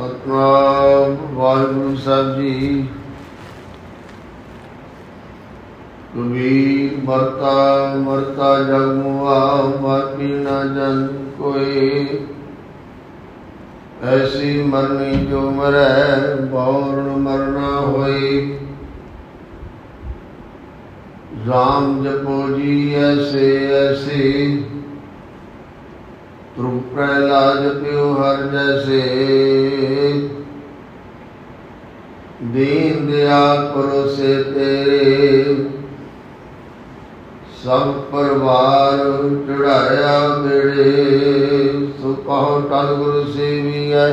ਸਤਨਾਮ ਵਾਹਿਗੁਰੂ ਸਾਹਿਬ ਜੀ ਕਬੀਰ ਮਰਤਾ ਮਰਤਾ ਜਗ ਮੁਆ ਮਰ ਨਾ ਜਨ ਕੋਈ ਐਸੀ ਮਰਨੀ ਜੋ ਮਰੈ ਬੌਰਨ ਮਰਨਾ ਹੋਈ ਰਾਮ ਜਪੋ ਜੀ ਐਸੇ ਐਸੇ ਤ੍ਰੂ ਪ੍ਰਹਿਲਾਦ ਪਿਓ ਹਰ ਜੈਸੇ। ਦੀਨ ਦਿਆ ਪਰੋਸੇ ਤੇਰੇ। ਸਭ ਪਰਿਵਾਰ ਚੜਾਇਆ ਬੇੜੇ ਸੋ ਕਹੋ ਟਲ ਗੁਰ ਸੇਵੀਐ।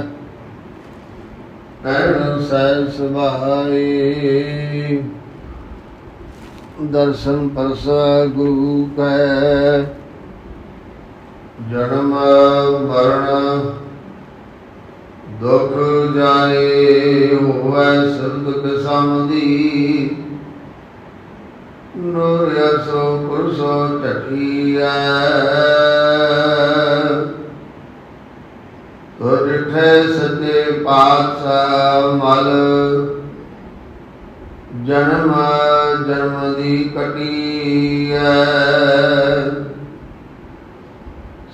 ਪੈਣ ਸਹਿ ਸੁਭਾਈ। ਦਰਸ਼ਨ ਪਰਸਾ ਗੁਰੂ ਕੈ। ਜਨਮ, ਮਰਨ, ਦੁਖ ਜਾਏ, ਹੋਵੇ ਸੰਤਕ ਸਮਦੀ ਨੂਰ ਅਸੋ ਪੁਰਸੋ ਟਟੀਐ ਤੁਰਠੇ ਸਤੇ ਪਾਤਸ਼ਾਹ ਮਲ। ਜਨਮ ਜਨਮ ਦੀ ਕਟੀਐ।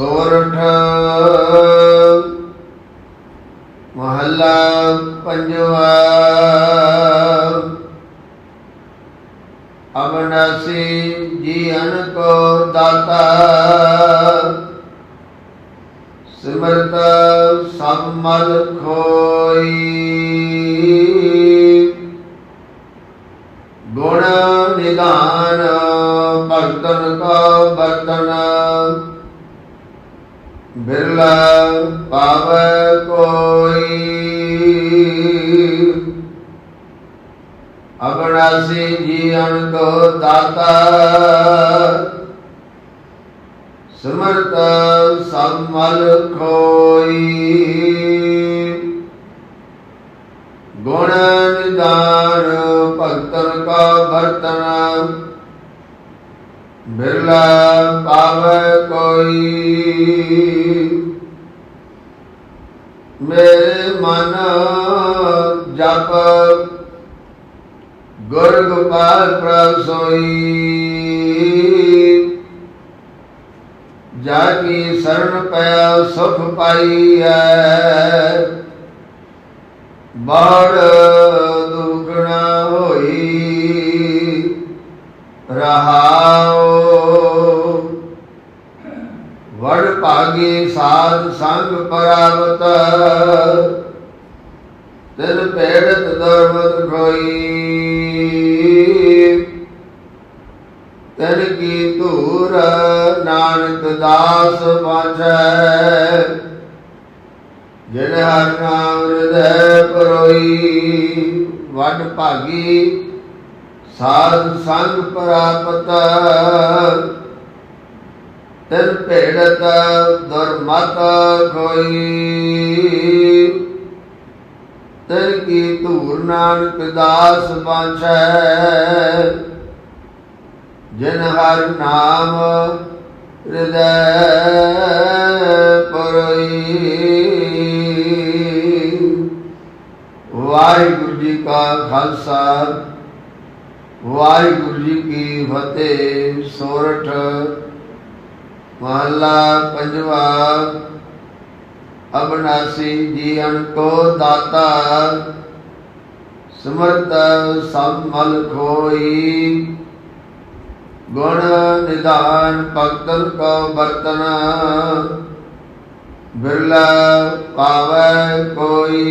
ਸੋਰਠ। ਮਹੱਲਾ ਪੰਜਵਾ। ਅਬਨਾਸੀ ਜੀਵਨ ਕੋ ਦਾਤਾ। ਸਿਮਰਤ ਸਭ ਖੋਈ। ਬਿਰਲਾ ਪਾਵੈ ਕੋਈ। ਅਬਨਾਸੀ ਜੀਵਨ ਕੋ ਦਾਤਾ। ਸਮਰਤ ਸਭ ਖੋਈ। ਗੁਣ ਨਿਦਾਨ ਭਗਤਨ ਕਾ ਬਰਤਨ ਬਿਰਲਾ ਪਾਵੈ ਕੋਈ। ਗੁਰ ਗੋਪਾਲ ਪ੍ਰਭ ਸੋਈ। ਜਾ ਕੀ ਸਰਣ ਪਿਆ ਸੁਖ ਪਾਈਐ। ਬੜ ਦੁਗਣਾ ਹੋਈ। ਰਹਾਓ ਵੜ ਭਾਗੀ ਸਾਧ ਸੰਗ ਪਰਾਵਤ ਤਿਲ ਪੇੜਤ ਦਰਵਤ ਖੋਈ। ਤਨ ਕੀ ਧੂਰ ਨਾਨਕ ਦਾਸ ਬਾਝੈ ਜਿਨ ਹਰ ਨਾਮ ਹਿਰਦੈ ਪਰੋਈ, ਵਡ ਭਾਗੀ, ਸਾਧ ਸੰਗ ਪ੍ਰਾਪਤ। ਤਿਲ ਭੇੜਤ ਦੁਰਮਤ ਕੋਈ ਤਿਲ ਕੀ ਧੂਰ ਨਾਨਕ ਦਾਸ ਬਾਝੈ ਜਿਨ ਹਰ ਨਾਮ ਹਿਰਦੈ ਪਰਈ। ਵਾਹਿਗੁਰੂ ਜੀ ਕਾ ਖਾਲਸਾ, ਵਾਹਿਗੁਰੂ ਜੀ ਕੀ ਫਤਿਹ। ਸੋਰਠ, ਮਹਲਾ ਪੰਜਵਾ, ਅਬਨਾਸੀ ਜੀਵਨ ਕੋ ਦਾਤਾ, ਸਮਰਤ ਸਭ ਮਲ ਖੋਈ। ਗੁਣ ਨਿਦਾਨ ਭਗਤਨ ਕੋ ਬਰਤਨ ਬਿਰਲਾ ਪਾਵੈ ਕੋਈ।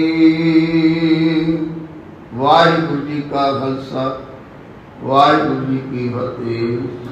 ਵਾਹਿਗੁਰੂ ਜੀ ਕਾ ਖਾਲਸਾ, ਵਾਹਿਗੁਰੂ ਜੀ ਕੀ ਫਤਿਹ।